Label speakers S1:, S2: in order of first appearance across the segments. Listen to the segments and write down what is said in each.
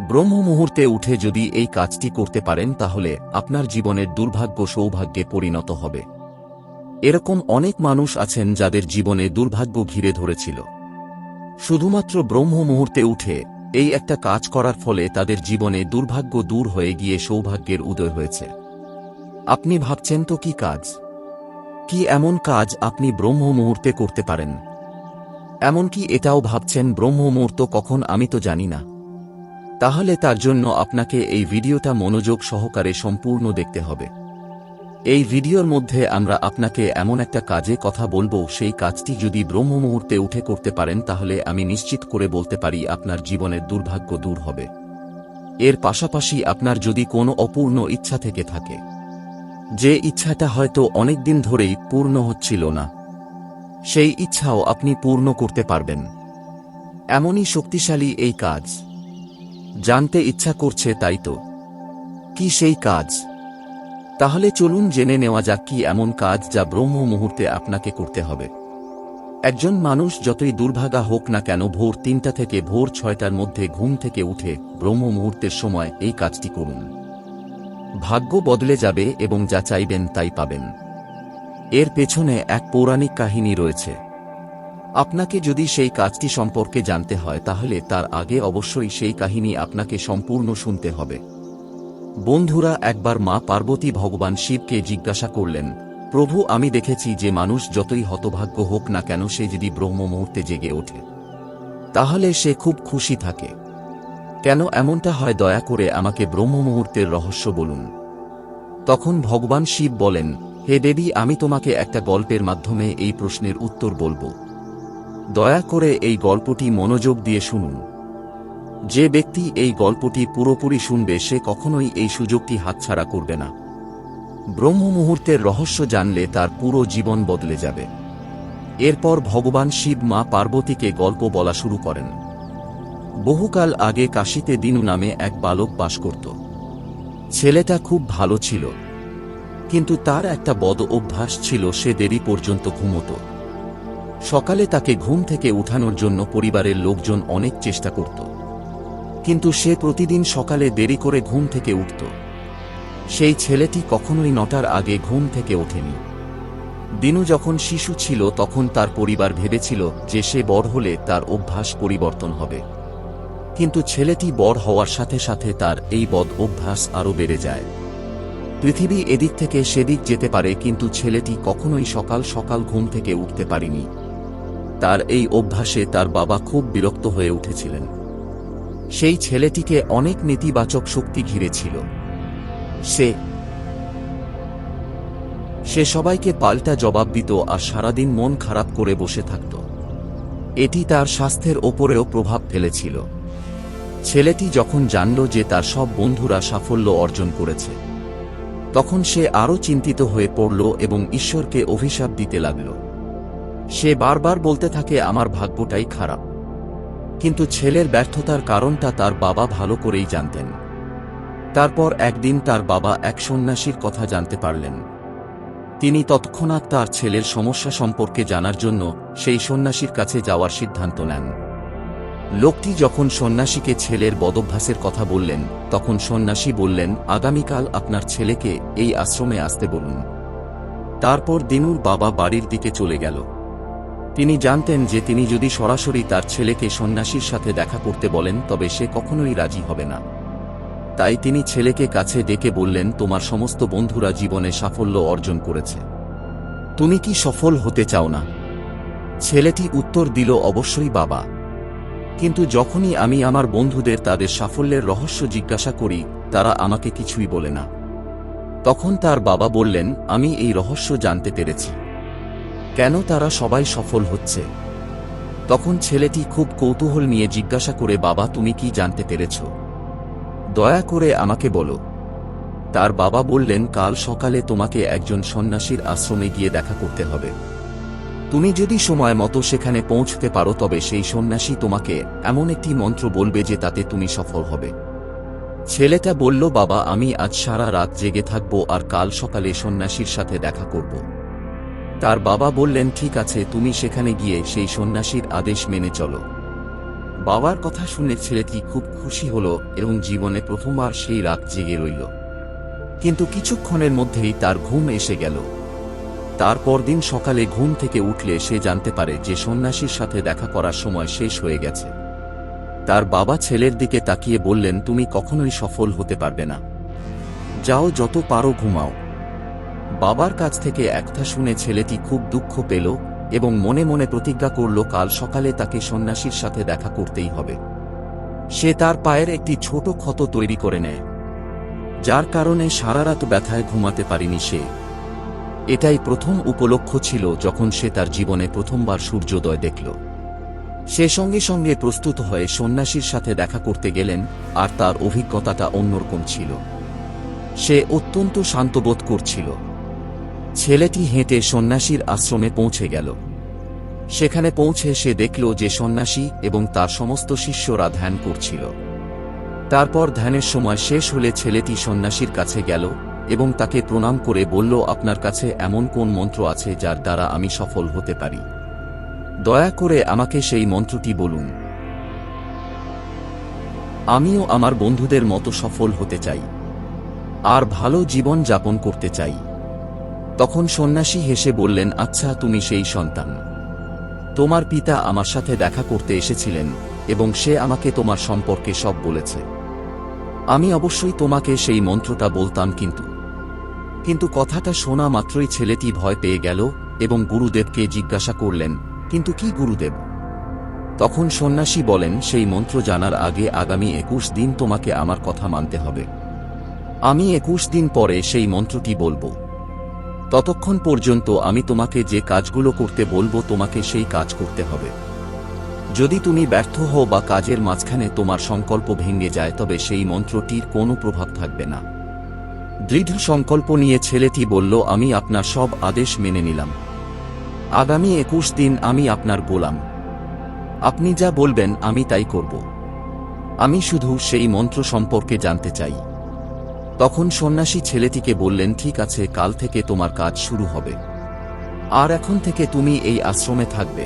S1: ব্রহ্ম মুহূর্তে উঠে যদি এই কাজটি করতে পারেন, তাহলে আপনার জীবনের দুর্ভাগ্য সৌভাগ্যে পরিণত হবে। এরকম অনেক মানুষ আছেন যাদের জীবনে দুর্ভাগ্য ঘিরে ধরেছিল। শুধুমাত্র ব্রহ্ম মুহূর্তে উঠে এই একটা কাজ করার ফলে তাদের জীবনে দুর্ভাগ্য দূর হয়ে গিয়ে সৌভাগ্যের উদয় হয়েছে। আপনি ভাবছেন তো কি কাজ? কি এমন কাজ আপনি ব্রহ্ম মুহূর্তে করতে পারেন? এমনকি এটাও ভাবছেন ব্রহ্ম মুহূর্ত কখন আমি তো জানি না। তাহলে তার জন্য আপনাকে এই ভিডিওটা মনোযোগ সহকারে সম্পূর্ণ দেখতে হবে। এই ভিডিওর মধ্যে আমরা আপনাকে এমন একটা কাজে কথা বলব, সেই কাজটি যদি ব্রহ্ম মুহূর্তে উঠে করতে পারেন, তাহলে আমি নিশ্চিত করে বলতে পারি আপনার জীবনের দুর্ভাগ্য দূর হবে। এর পাশাপাশি আপনার যদি কোনো অপূর্ণ ইচ্ছা থেকে থাকে, যে ইচ্ছাটা হয়তো অনেক দিন ধরেই পূর্ণ হচ্ছিল না, সেই ইচ্ছাও আপনি পূর্ণ করতে পারবেন। এমনই শক্তিশালী এই কাজ। জানতে ইচ্ছা করছে তাই তো। কি সেই কাজ? তাহলে চলুন জেনে নেওয়া যাক কি এমন কাজ যা ব্রহ্ম মুহূর্তে আপনাকে করতে হবে। একজন মানুষ যতই দুর্ভাগা হোক না কেন, ভোর তিনটা থেকে ভোর ছয়টার মধ্যে ঘুম থেকে উঠে ব্রহ্ম মুহূর্তের সময় এই কাজটি করুন। ভাগ্য বদলে যাবে এবং যা চাইবেন তাই পাবেন। এর পেছনে এক পৌরাণিক কাহিনী রয়েছে। আপনাকে যদি সেই কাজটি সম্পর্কে জানতে হয়, তাহলে তার আগে অবশ্যই সেই কাহিনী আপনাকে সম্পূর্ণ শুনতে হবে। বন্ধুরা, একবার মা পার্বতী ভগবান শিবকে জিজ্ঞাসা করলেন, প্রভু, আমি দেখেছি যে মানুষ যতই হতভাগ্য হোক না কেন, সে যদি ব্রহ্ম মুহূর্তে জেগে ওঠে, তাহলে সে খুব খুশি থাকে। কেন এমনটা হয়, দয়া করে আমাকে ব্রহ্ম মুহূর্তের রহস্য বলুন। তখন ভগবান শিব বলেন, হে দেবী, আমি তোমাকে একটা গল্পের মাধ্যমে এই প্রশ্নের উত্তর বলব। দয়া করে এই গল্পটি মনোযোগ দিয়ে শুনুন। যে ব্যক্তি এই গল্পটি পুরোপুরি শুনবে, সে কখনোই এই সুযোগটি হাতছাড়া করবে না। ব্রহ্ম মুহূর্তের রহস্য জানলে তার পুরো জীবন বদলে যাবে। এরপর ভগবান শিব মা পার্বতীকে গল্প বলা শুরু করেন। বহুকাল আগে কাশীতে দিনু নামে এক বালক বাস করত। ছেলেটা খুব ভালো ছিল, কিন্তু তার একটা বদ অভ্যাস ছিল, সে দেরি পর্যন্ত ঘুমত। সকালে তাকে ঘুম থেকে উঠানোর জন্য পরিবারের লোকজন অনেক চেষ্টা করত। কিন্তু সে প্রতিদিন সকালে দেরি করে ঘুম থেকে উঠত। সেই ছেলেটি কখনোই নটার আগে ঘুম থেকে ওঠেনি। দিনু যখন শিশু ছিল, তখন তার পরিবার ভেবেছিল যে সে বড় হলে তার অভ্যাস পরিবর্তন হবে। কিন্তু ছেলেটি বড় হওয়ার সাথে সাথে তার এই বদ অভ্যাস আরও বেড়ে যায়। পৃথিবী এদিক থেকে সেদিক যেতে পারে, কিন্তু ছেলেটি কখনোই সকাল সকাল ঘুম থেকে উঠতে পারেনি। তার এই অভ্যাসে তার বাবা খুব বিরক্ত হয়ে উঠেছিলেন। সেই ছেলেটিকে অনেক নেতিবাচক শক্তি ঘিরেছিল। সে সে সবাইকে পাল্টা জবাব দিত আর সারাদিন মন খারাপ করে বসে থাকত। এটি তার স্বাস্থ্যের ওপরেও প্রভাব ফেলেছিল। ছেলেটি যখন জানল যে তার সব বন্ধুরা সাফল্য অর্জন করেছে, তখন সে আরও চিন্তিত হয়ে পড়ল এবং ঈশ্বরকে অভিশাপ দিতে লাগল। সে বারবার বলতে থাকে, আমার ভাগ্যটাই খারাপ। কিন্তু ছেলের ব্যর্থতার কারণটা তার বাবা ভালো করেই জানতেন। তারপর একদিন তার বাবা এক সন্ন্যাসীর কথা জানতে পারলেন। তিনি তৎক্ষণাৎ তার ছেলের সমস্যা সম্পর্কে জানার জন্য সেই সন্ন্যাসীর কাছে যাওয়ার সিদ্ধান্ত নেন। লোকটি যখন সন্ন্যাসীকে ছেলের বদভ্যাসের কথা বললেন, তখন সন্ন্যাসী বললেন, আগামীকাল আপনার ছেলেকে এই আশ্রমে আসতে বলুন। তারপর দিনুর বাবা বাড়ির দিকে চলে গেল। তিনি জানতেন যে তিনি যদি সরাসরি তার ছেলেকে সন্ন্যাসীর সাথে দেখা করতে বলেন, তবে সে কখনোই রাজি হবে না। তাই তিনি ছেলেকে কাছে ডেকে বললেন, তোমার সমস্ত বন্ধুরা জীবনে সাফল্য অর্জন করেছে। তুমি কি সফল হতে চাও না? ছেলেটি উত্তর দিল, অবশ্যই বাবা। কিন্তু যখনই আমি আমার বন্ধুদের তাদের সাফল্যের রহস্য জিজ্ঞাসা করি, তারা আমাকে কিছুই বলে না। তখন তার বাবা বললেন, আমি এই রহস্য জানতে পেরেছি। কেন তারা সবাই সফল হচ্ছে? তখন ছেলেটি খুব কৌতূহল নিয়ে জিজ্ঞাসা করে, বাবা, তুমি কি জানতে পেরেছ? দয়া করে আমাকে বলো। তার বাবা বললেন, কাল সকালে তোমাকে একজন সন্ন্যাসীর আশ্রমে গিয়ে দেখা করতে হবে। তুমি যদি সময় মতো সেখানে পৌঁছতে পারো, তবে সেই সন্ন্যাসী তোমাকে এমন একটি মন্ত্র বলবে যে তাতে তুমি সফল হবে। ছেলেটা বলল, বাবা, আমি আজ সারা রাত জেগে থাকব আর কাল সকালে সন্ন্যাসীর সাথে দেখা করব। তার বাবা বললেন, ঠিক আছে, তুমি সেখানে গিয়ে সেই সন্ন্যাসীর আদেশ মেনে চলো। বাবার কথা শুনে ছেলেটি খুব খুশি হল এবং জীবনে প্রথমবার সেই রাত জেগে রইল। কিন্তু কিছুক্ষণের মধ্যেই তার ঘুম এসে গেল। তারপর দিন সকালে ঘুম থেকে উঠলে সে জানতে পারে যে সন্ন্যাসীর সাথে দেখা করার সময় শেষ হয়ে গেছে। তার বাবা ছেলের দিকে তাকিয়ে বললেন, তুমি কখনোই সফল হতে পারবে না। যাও, যত পারো ঘুমাও। বাবার কাছ থেকে একথা শুনে ছেলেটি খুব দুঃখ পেল এবং মনে মনে প্রতিজ্ঞা করল, কাল সকালে তাকে সন্ন্যাসীর সাথে দেখা করতেই হবে। সে তার পায়ের একটি ছোট ক্ষত তৈরি করে নেয়। যার কারণে সারা রাত ব্যথায় ঘুমাতে পারিনি সে। এটাই প্রথম উপলক্ষ ছিল যখন সে তার জীবনে প্রথমবার সূর্যোদয় দেখল। সে সঙ্গে সঙ্গে প্রস্তুত হয়ে সন্ন্যাসীর সাথে দেখা করতে গেলেন, আর তার অভিজ্ঞতাটা অন্যরকম ছিল। সে অত্যন্ত শান্তবোধ করছিল। ছেলেটি হেঁটে সন্ন্যাসীর আশ্রমে পৌঁছে গেল। সেখানে পৌঁছে সে দেখল যে সন্ন্যাসী এবং তার সমস্ত শিষ্যরা ধ্যান করছিল। তারপর ধ্যানের সময় শেষ হলে ছেলেটি সন্ন্যাসীর কাছে গেল এবং তাকে প্রণাম করে বলল, আপনার কাছে এমন কোন মন্ত্র আছে যার দ্বারা আমি সফল হতে পারি? দয়া করে আমাকে সেই মন্ত্রটি বলুন। আমিও আমার বন্ধুদের মতো সফল হতে চাই। আর ভালো জীবন যাপন করতে চাই। তখন সন্ন্যাসী হেসে বললেন আচ্ছা তুমি সেই সন্তান। তোমার পিতা আমার সাথে দেখা করতে এসেছিলেন এবং সে আমাকে তোমার সম্পর্কে সব বলেছে। আমি অবশ্যই তোমাকে সেই মন্ত্রটা বলতাম কিন্তু। কিন্তু কথাটা শোনা মাত্রই ছেলেটি ভয় পেয়ে গেল এবং গুরুদেবকে জিজ্ঞাসা করলেন, কিন্তু কি গুরুদেব? তখন সন্ন্যাসী বলেন, সেই মন্ত্র জানার আগে আগামী একুশ দিন তোমাকে আমার কথা মানতে হবে। আমি একুশ দিন পরে সেই মন্ত্রটি বলব। ততক্ষণ পর্যন্ত আমি তোমাকে যে কাজগুলো করতে বলব তোমাকে সেই কাজ করতে হবে। যদি তুমি ব্যর্থ হও বা কাজের মাঝখানে তোমার সংকল্প ভেঙে যায়, তবে সেই মন্ত্রটির কোনো প্রভাব থাকবে না। দৃঢ় সংকল্প নিয়ে ছেলেটি বলল, আমি আপনার সব আদেশ মেনে নিলাম। আগামী একুশ দিন আমি আপনার গোলাম। আপনি যা বলবেন, আমি তাই করব। আমি শুধু সেই মন্ত্র সম্পর্কে জানতে চাই। তখন সন্ন্যাসী ছেলেটিকে বললেন, ঠিক আছে, কাল থেকে তোমার কাজ শুরু হবে। আর এখন থেকে তুমি এই আশ্রমে থাকবে।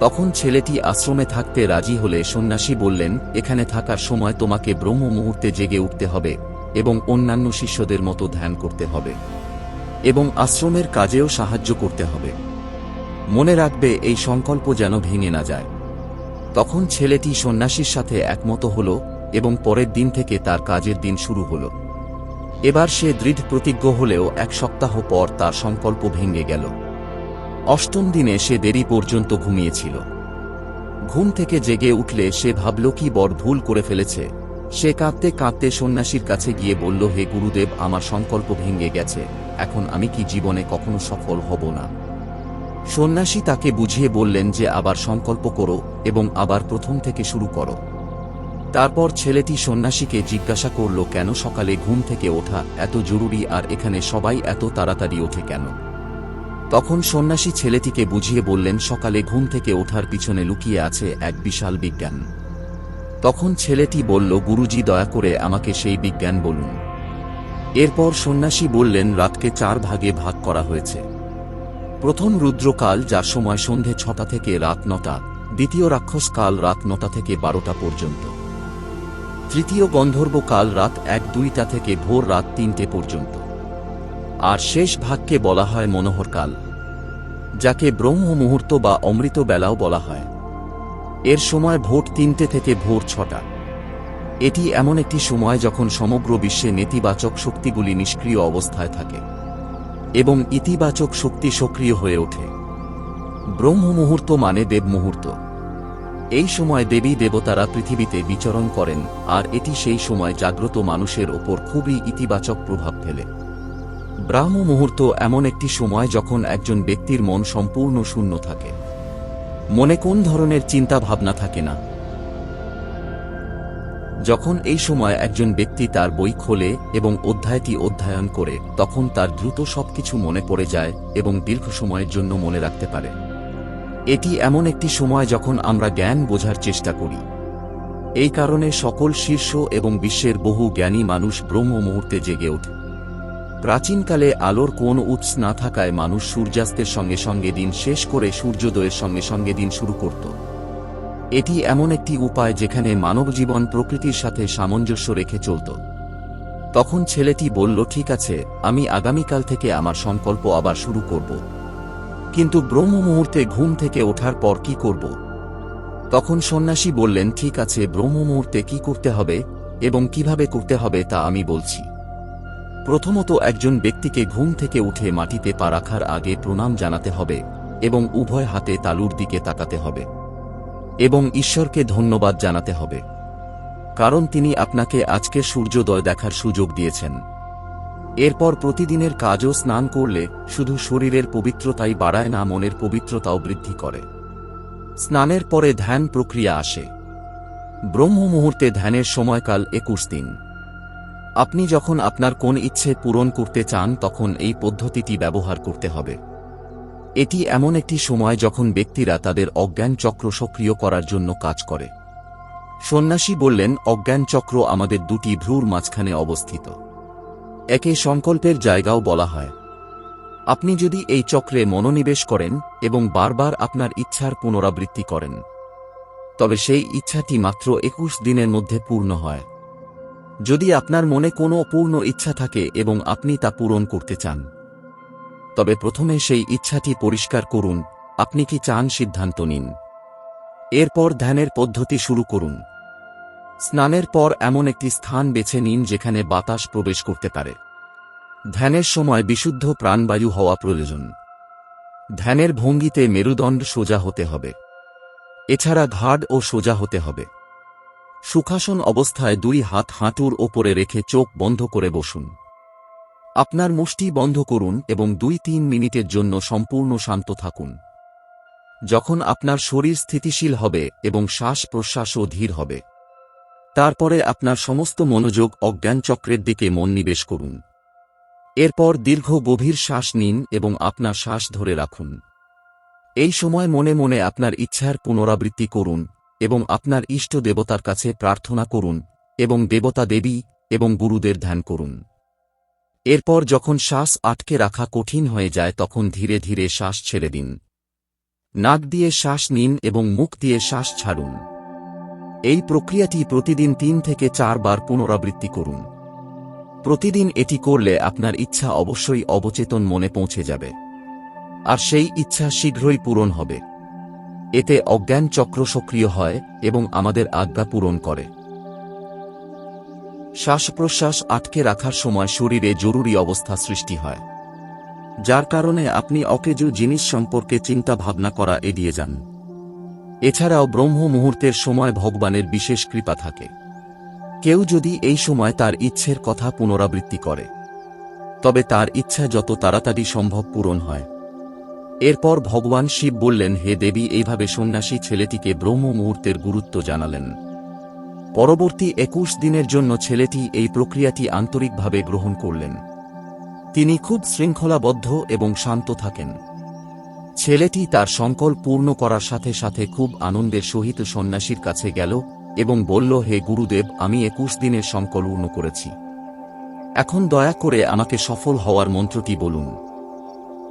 S1: তখন ছেলেটি আশ্রমে থাকতে রাজি হলে সন্ন্যাসী বললেন, এখানে থাকার সময় তোমাকে ব্রহ্ম মুহূর্তে জেগে উঠতে হবে এবং অন্যান্য শিষ্যদের মতো ধ্যান করতে হবে এবং আশ্রমের কাজেও সাহায্য করতে হবে। মনে রাখবে, এই সংকল্প যেন ভেঙে না যায়। তখন ছেলেটি সন্ন্যাসীর সাথে একমত হল এবং পরের দিন থেকে তার কাজের দিন শুরু হল। এবার সে দৃঢ় প্রতিজ্ঞ হলেও এক সপ্তাহ পর তার সংকল্প ভেঙে গেল। অষ্টম দিনে সে দেরি পর্যন্ত ঘুমিয়েছিল। ঘুম থেকে জেগে উঠলে সে ভাবল, কি বড় ভুল করে ফেলেছে। সে কাঁদতে কাঁদতে সন্ন্যাসীর কাছে গিয়ে বলল, হে গুরুদেব, আমার সংকল্প ভেঙে গেছে। এখন আমি কি জীবনে কখনো সফল হব না? সন্ন্যাসী তাকে বুঝিয়ে বললেন যে, আবার সংকল্প করো এবং আবার প্রথম থেকে শুরু করো। তারপর ছেলেটি সন্ন্যাসীকে জিজ্ঞাসা করল, কেন সকালে ঘুম থেকে ওঠা এত জরুরি আর এখানে সবাই এত তাড়াতাড়ি ওঠে কেন? তখন সন্ন্যাসী ছেলেটিকে বুঝিয়ে বললেন, সকালে ঘুম থেকে ওঠার পিছনে লুকিয়ে আছে এক বিশাল বিজ্ঞান। তখন ছেলেটি বলল, গুরুজি দয়া করে আমাকে সেই বিজ্ঞান বলুন। এরপর সন্ন্যাসী বললেন, রাতকে চার ভাগে ভাগ করা হয়েছে। প্রথম রুদ্রকাল, যার সময় সন্ধে ছটা থেকে রাত নটা, দ্বিতীয় রাক্ষসকাল, রাত নটা থেকে বারোটা পর্যন্ত। তৃতীয় গন্ধর্বকাল রাত এক দুইটা থেকে ভোর রাত তিনটে পর্যন্ত। আর শেষ ভাগকে বলা হয় মনোহরকাল, যাকে ব্রহ্ম মুহূর্ত বা অমৃত বেলাও বলা হয়। এর সময় ভোট তিনটে থেকে ভোর ছটা। এটি এমন একটি সময় যখন সমগ্র বিশ্বে নেতিবাচক শক্তিগুলি নিষ্ক্রিয় অবস্থায় থাকে এবং ইতিবাচক শক্তি সক্রিয় হয়ে ওঠে। ব্রহ্ম মুহূর্ত মানে দেব মুহূর্ত এই সময় দেবী দেবতারা পৃথিবীতে বিচরণ করেন, আর এটি সেই সময় জাগ্রত মানুষের ওপর খুবই ইতিবাচক প্রভাব ফেলে। ব্রাহ্ম মুহূর্ত এমন একটি সময় যখন একজন ব্যক্তির মন সম্পূর্ণ শূন্য থাকে। মনে কোন ধরনের চিন্তা ভাবনা থাকে না। যখন এই সময় একজন ব্যক্তি তার বই খোলে এবং অধ্যায়টি অধ্যয়ন করে, তখন তার দ্রুত সবকিছু মনে পড়ে যায় এবং দীর্ঘ সময়ের জন্য মনে রাখতে পারে। এটি এমন একটি সময় যখন আমরা জ্ঞান বোঝার চেষ্টা করি। এই কারণে সকল শীর্ষ এবং বিশ্বের বহু জ্ঞানী মানুষ ব্রহ্ম মুহূর্তে জেগে ওঠে। প্রাচীনকালে আলোর কোন উৎস না থাকায় মানুষ সূর্যাস্তের সঙ্গে সঙ্গে দিন শেষ করে সূর্যোদয়ের সঙ্গে সঙ্গে দিন শুরু করত। এটি এমন একটি উপায় যেখানে মানবজীবন প্রকৃতির সাথে সামঞ্জস্য রেখে চলত। তখন ছেলেটি বলল, ঠিক আছে, আমি আগামীকাল থেকে আমার সংকল্প আবার শুরু করব। কিন্তু ব্রহ্ম মুহূর্তে ঘুম থেকে ওঠার পর কি করব? তখন সন্ন্যাসী বললেন, ঠিক আছে ব্রহ্ম মুহূর্তে কি করতে হবে এবং কীভাবে করতে হবে তা আমি বলছি। প্রথমত একজন ব্যক্তিকে ঘুম থেকে উঠে মাটিতে পা রাখার আগে প্রণাম জানাতে হবে এবং উভয় হাতে তালুর দিকে তাকাতে হবে এবং ঈশ্বরকে ধন্যবাদ জানাতে হবে। কারণ তিনি আপনাকে আজকে সূর্যোদয় দেখার সুযোগ দিয়েছেন। এরপর প্রতিদিনের কাজও স্নান করলে শুধু শরীরের পবিত্রতাই বাড়ায় না মনের পবিত্রতাও বৃদ্ধি করে। স্নানের পরে ধ্যান প্রক্রিয়া আসে। ব্রহ্ম মুহূর্তে ধ্যানের সময়কাল একুশ দিন। আপনি যখন আপনার কোন ইচ্ছে পূরণ করতে চান তখন এই পদ্ধতিটি ব্যবহার করতে হবে। এটি এমন একটি সময় যখন ব্যক্তিরা তাদের অজ্ঞান চক্র সক্রিয় করার জন্য কাজ করে। সন্ন্যাসী বললেন, অজ্ঞান চক্র আমাদের দুটি ভ্রুর মাঝখানে অবস্থিত। একে সংকল্পের জায়গাও বলা হয়। আপনি যদি এই চক্রে মনোনিবেশ করেন এবং বারবার আপনার ইচ্ছার পুনরাবৃত্তি করেন, তবে সেই ইচ্ছাটি মাত্র একুশ দিনের মধ্যে পূর্ণ হয়। যদি আপনার মনে কোনো পূর্ণ ইচ্ছা থাকে এবং আপনি তা পূরণ করতে চান, তবে প্রথমে সেই ইচ্ছাটি পরিষ্কার করুন, আপনি কি চান সিদ্ধান্ত নিন। এরপর ধ্যানের পদ্ধতি শুরু করুন। স্নানের পর এমন একটি স্থান বেছে নিন যেখানে বাতাস প্রবেশ করতে পারে। ধ্যানের সময় বিশুদ্ধ প্রাণবায়ু হওয়া প্রয়োজন। ধ্যানের ভঙ্গিতে মেরুদণ্ড সোজা হতে হবে। এছাড়া ঘাড় ও সোজা হতে হবে। সুখাসন অবস্থায় দুই হাত হাঁটুর ওপরে রেখে চোখ বন্ধ করে বসুন। আপনার মুষ্টি বন্ধ করুন এবং দুই তিন মিনিটের জন্য সম্পূর্ণ শান্ত থাকুন। যখন আপনার শরীর স্থিতিশীল হবে এবং শ্বাস প্রশ্বাসও ধীর হবে। তারপরে আপনার সমস্ত মনোযোগ অজ্ঞান চক্রের দিকে মনোনিবেশ করুন। এরপর দীর্ঘ গভীর শ্বাস নিন এবং আপনার শ্বাস ধরে রাখুন। এই সময় মনে মনে আপনার ইচ্ছার পুনরাবৃত্তি করুন এবং আপনার ইষ্ট দেবতার কাছে প্রার্থনা করুন এবং দেবতা দেবী এবং গুরুদের ধ্যান করুন। এরপর যখন শ্বাস আটকে রাখা কঠিন হয়ে যায় তখন ধীরে ধীরে শ্বাস ছেড়ে দিন। নাক দিয়ে শ্বাস নিন এবং মুখ দিয়ে শ্বাস ছাড়ুন। এই প্রক্রিয়াটি প্রতিদিন তিন থেকে চারবার পুনরাবৃত্তি করুন। প্রতিদিন এটি করলে আপনার ইচ্ছা অবশ্যই অবচেতন মনে পৌঁছে যাবে। আর সেই ইচ্ছা শীঘ্রই পূরণ হবে। এতে অজ্ঞান চক্র সক্রিয় হয় এবং আমাদের আজ্ঞা পূরণ করে। শ্বাস প্রশ্বাস আটকে রাখার সময় শরীরে জরুরি অবস্থা সৃষ্টি হয়। যার কারণে আপনি অকেজু জিনিস সম্পর্কে চিন্তা ভাবনা করা এড়িয়ে যান। এছাড়াও ব্রহ্ম মুহূর্তের সময় ভগবানের বিশেষ কৃপা থাকে। কেউ যদি এই সময় তার ইচ্ছের কথা পুনরাবৃত্তি করে, তবে তার ইচ্ছা যত তাড়াতাড়ি সম্ভব পূরণ হয়। এরপর ভগবান শিব বললেন, হে দেবী, এইভাবে সন্ন্যাসী ছেলেটিকে ব্রহ্ম মুহূর্তের গুরুত্ব জানালেন। পরবর্তী একুশ দিনের জন্য ছেলেটি এই প্রক্রিয়াটি আন্তরিকভাবে গ্রহণ করলেন। তিনি খুব শৃঙ্খলাবদ্ধ এবং শান্ত থাকেন। ছেলেটি তার সংকল্প পূর্ণ করার সাথে সাথে খুব আনন্দের সহিত সন্ন্যাসীর কাছে গেল এবং বলল, হে গুরুদেব, আমি একুশ দিনের সংকল্প পূর্ণ করেছি। এখন দয়া করে আমাকে সফল হওয়ার মন্ত্রটি বলুন।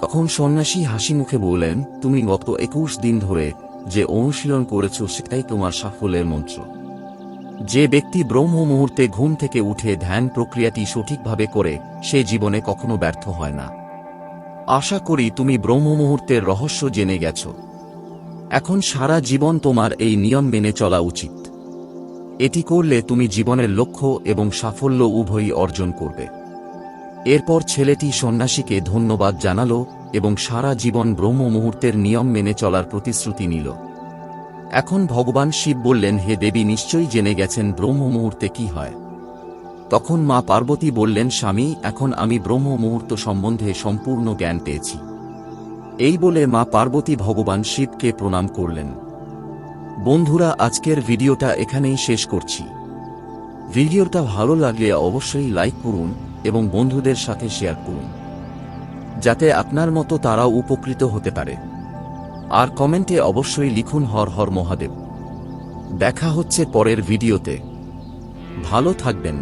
S1: তখন সন্ন্যাসী হাসি মুখে বললেন, তুমি গত একুশ দিন ধরে যে অনুশীলন করেছ, সেটাই তোমার সাফল্যের মন্ত্র। যে ব্যক্তি ব্রহ্ম মুহূর্তে ঘুম থেকে উঠে ধ্যান প্রক্রিয়াটি সঠিকভাবে করে, সে জীবনে কখনো ব্যর্থ হয় না। আশা করি তুমি ব্রহ্ম মুহূর্তের রহস্য জেনে গেছ। এখন সারা জীবন তোমার এই নিয়ম মেনে চলা উচিত। এটি করলে তুমি জীবনের লক্ষ্য এবং সাফল্য উভয়ই অর্জন করবে। এরপর ছেলেটি সন্ন্যাসীকে ধন্যবাদ জানালো এবং সারা জীবন ব্রহ্ম মুহূর্তের নিয়ম মেনে চলার প্রতিশ্রুতি নিল। এখন ভগবান শিব বললেন, হে দেবী, নিশ্চয়ই জেনে গেছেন ব্রহ্ম মুহূর্তে কি হয়। তখন মা পার্বতী বললেন, স্বামী, এখন আমি ব্রহ্ম মুহূর্ত সম্বন্ধে সম্পূর্ণ জ্ঞান পেয়েছি। এই বলে মা পার্বতী ভগবান শিবকে প্রণাম করলেন। বন্ধুরা, আজকের ভিডিওটা এখানেই শেষ করছি। ভিডিওটা ভালো লাগলে অবশ্যই লাইক করুন এবং বন্ধুদের সাথে শেয়ার করুন, যাতে আপনার মতো তারাও উপকৃত হতে পারে। আর কমেন্টে অবশ্যই লিখুন, হর হর মহাদেব। দেখা হচ্ছে পরের ভিডিওতে। ভালো থাকবেন।